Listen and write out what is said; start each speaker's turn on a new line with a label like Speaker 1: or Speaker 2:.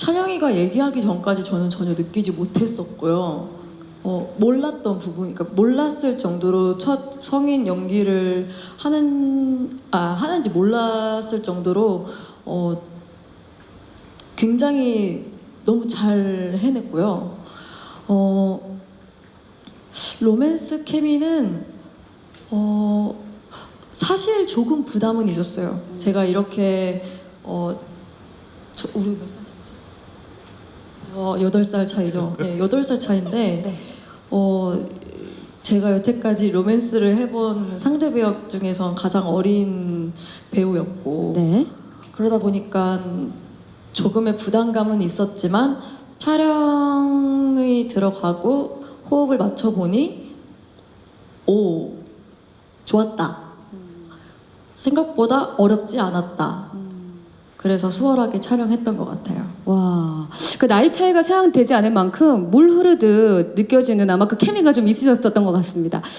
Speaker 1: 찬영이가 얘기하기 전까지 저는 전혀 느끼지 못했었고요. 어, 몰랐던 부분, 그러니까 몰랐을 정도로 첫 성인 연기를 하는 아 하는지 몰랐을 정도로 어, 굉장히 너무 잘 해냈고요. 어, 로맨스 케미는 어, 사실 조금 부담은 있었어요. 제가 이렇게 어, 저, 우리 몇 살? 어, 8살 차이죠. 네, 8살 차인데, 어, 제가 여태까지 로맨스를 해본 상대 배역 중에선 가장 어린 배우였고,
Speaker 2: 네.
Speaker 1: 그러다 보니까 조금의 부담감은 있었지만, 촬영이 들어가고 호흡을 맞춰보니, 오, 좋았다. 생각보다 어렵지 않았다. 그래서 수월하게 촬영했던 것 같아요.
Speaker 2: 와, 그 나이 차이가 생각되지 않을 만큼 물 흐르듯 느껴지는 아마 그 케미가 좀 있으셨었던 것 같습니다.